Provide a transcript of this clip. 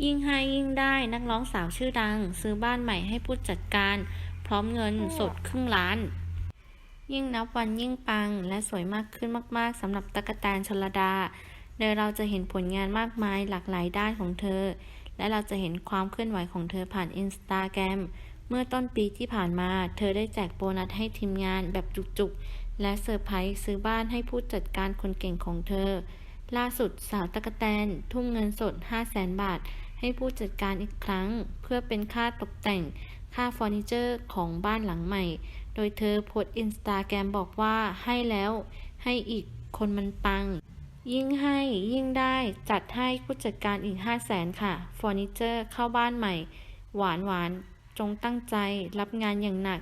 ยิ่งให้ยิ่งได้นักร้องสาวชื่อดัง ซื้อบ้านใหม่ให้ผู้จัดการ พร้อมเงินสดครึ่งล้าน ยิ่งนับวันยิ่งปัง และสวยมากขึ้นมาก ๆสำหรับตะกแตนชลดาโดยเราจะเห็นผลงานมากมายหลากหลายด้านของเธอ และเราจะเห็นความเคลื่อนไหวของเธอผ่านอินสตาแกรมเมื่อต้นปีที่ผ่านมา เธอได้แจกโบนัสให้ทีมงานแบบจุกๆ และเซอร์ไพรส์ซื้อบ้านให้ผู้จัดการคนเก่งของเธอ ล่าสุดสาวตะกแตน ทุ่มเงินสด 5 0 0แสนบาท ให้ผู้จัดการอีกครั้ง เพื่อเป็นค่าตกแต่งค่าเฟอร์นิเจอร์ของบ้านหลังใหม่ โดยเธอโพสต์อินสตาแกรมบอกว่าให้แล้ว ให้อีกคนมันปัง ยิ่งให้ยิ่งได้จัดให้ผู้จัดการอีก 5 0 0แสนค่ะเฟอร์นิเจอร์เข้าบ้านใหม่ หวานหวานจงตั้งใจรับงานอย่างหนัก